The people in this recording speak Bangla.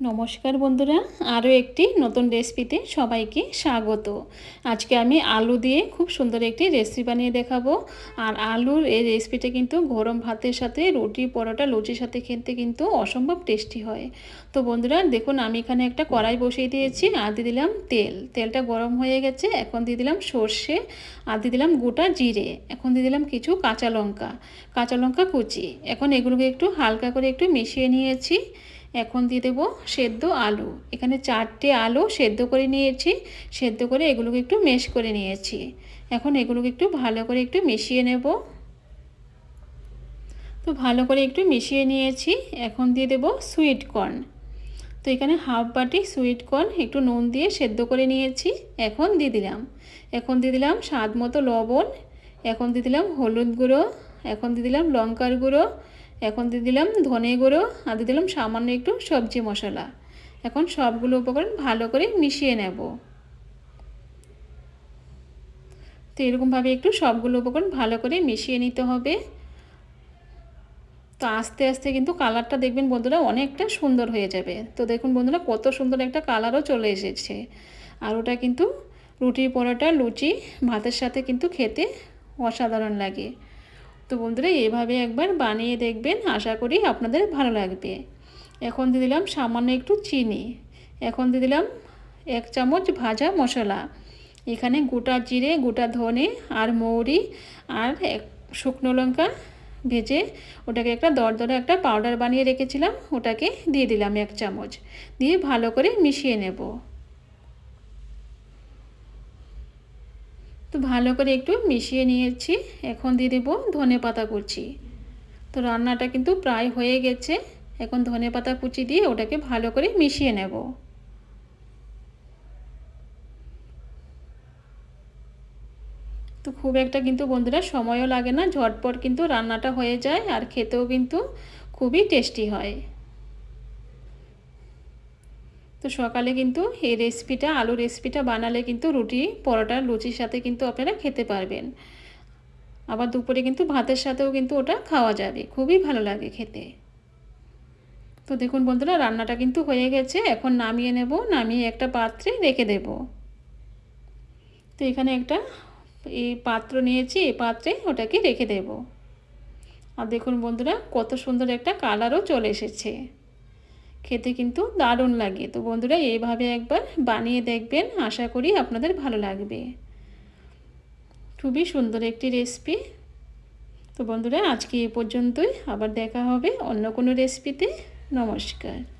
নমস্কার বন্ধুরা, আরও একটি নতুন রেসিপিতে সবাইকে স্বাগত। আজকে আমি আলু দিয়ে খুব সুন্দর একটি রেসিপি বানিয়ে দেখাবো। আর আলুর এই রেসিপিটা কিন্তু গরম ভাতের সাথে, রুটি, পরোটা, লুচির সাথে খেতে কিন্তু অসম্ভব টেস্টি হয়। তো বন্ধুরা, দেখুন আমি এখানে একটা কড়াই বসিয়ে দিয়েছি, আর দিয়ে দিলাম তেল। তেলটা গরম হয়ে গেছে, এখন দিয়ে দিলাম সর্ষে, আর দিয়ে দিলাম গোটা জিরে, এখন দিয়ে দিলাম কিছু কাঁচা লঙ্কা। কাঁচা লঙ্কা কুচি। এখন এগুলোকে একটু হালকা করে একটু মিশিয়ে নিয়েছি। এখন দিয়ে দেবো সেদ্ধ আলু। এখানে চারটে আলু সেদ্ধ করে নিয়েছি, সেদ্ধ করে এগুলোকে একটু মেশ করে নিয়েছি। এখন এগুলোকে একটু ভালো করে একটু মিশিয়ে নেব। তো ভালো করে একটু মিশিয়ে নিয়েছি, এখন দিয়ে দেবো সুইট কর্ন তো এখানে হাফ বাটি সুইট কর্ন একটু নুন দিয়ে সেদ্ধ করে নিয়েছি, এখন দিয়ে দিলাম। এখন দিয়ে দিলাম স্বাদ মতো লবণ, এখন দিয়ে দিলাম হলুদ গুঁড়ো, এখন দিয়ে দিলাম লঙ্কার গুঁড়ো এখন দিয়ে দিলাম ধনে গুঁড়ো আর দিয়ে দিলাম সামান্য একটু সবজি মশলা। এখন সবগুলো উপকরণ ভালো করে মিশিয়ে নেব। তো এরকমভাবে একটু সবগুলো উপকরণ ভালো করে মিশিয়ে নিতে হবে। তো আস্তে আস্তে কিন্তু কালারটা দেখবেন বন্ধুরা অনেকটা সুন্দর হয়ে যাবে। তো দেখুন বন্ধুরা কত সুন্দর একটা কালারও চলে এসেছে। আর ওটা কিন্তু রুটি পরোটা, লুচি, ভাতের সাথে কিন্তু খেতে অসাধারণ লাগে। তো বন্ধুরা, এভাবে একবার বানিয়ে দেখবেন। আশা করি আপনাদের ভালো লাগবে। এখন দিয়ে দিলাম সামান্য একটু চিনি। এখন দিয়ে দিলাম এক চামচ ভাজা মশলা। এখানে গোটা জিরে, গোটা ধনে আর মৌরি আর এক শুকনো লঙ্কা ভেজে ওটাকে একটা দরদরে একটা পাউডার বানিয়ে রেখেছিলাম। ওটাকে দিয়ে দিলাম এক চামচ। দিয়ে ভালো করে মিশিয়ে নেব। তো ভালো করে একটু মিশিয়ে নিয়েছি। এখন দিয়ে দেবো ধনে পাতা কুচি। তো রান্নাটা কিন্তু প্রায় হয়ে গেছে। এখন ধনে পাতা কুচি দিয়ে ওটাকে ভালো করে মিশিয়ে নেব। তো খুব একটা কিন্তু বন্ধুরা সময়ও লাগে না, ঝটপট কিন্তু রান্নাটা হয়ে যায় আর খেতেও কিন্তু খুবই টেস্টি হয়। তো সকালে কিন্তু এই রেসিপিটা আলু রেসিপিটা বানালে কিন্তু রুটি, পরোটা, লুচির সাথে কিন্তু আপনারা খেতে পারবেন। আবার দুপুরে কিন্তু ভাতের সাথেও কিন্তু ওটা খাওয়া যাবে। খুবই ভালো লাগে খেতে। তো দেখুন বন্ধুরা, রান্নাটা কিন্তু হয়ে গেছে। এখন নামিয়ে নেব, নামিয়ে একটা পাত্রে রেখে দেব। তো এখানে একটা এই পাত্র নিয়েছি এই পাত্রে ওটাকে রেখে দেব। আর দেখুন বন্ধুরা, কত সুন্দর একটা কালারও চলে এসেছে। খেতে কিন্তু দারুণ লাগে। তো বন্ধুরা, এইভাবে একবার বানিয়ে দেখবেন, আশা করি আপনাদের ভালো লাগবে। খুবই সুন্দর একটি রেসিপি তো বন্ধুরা, আজকে এ পর্যন্তই। আবার দেখা হবে অন্য কোনো রেসিপিতে নমস্কার।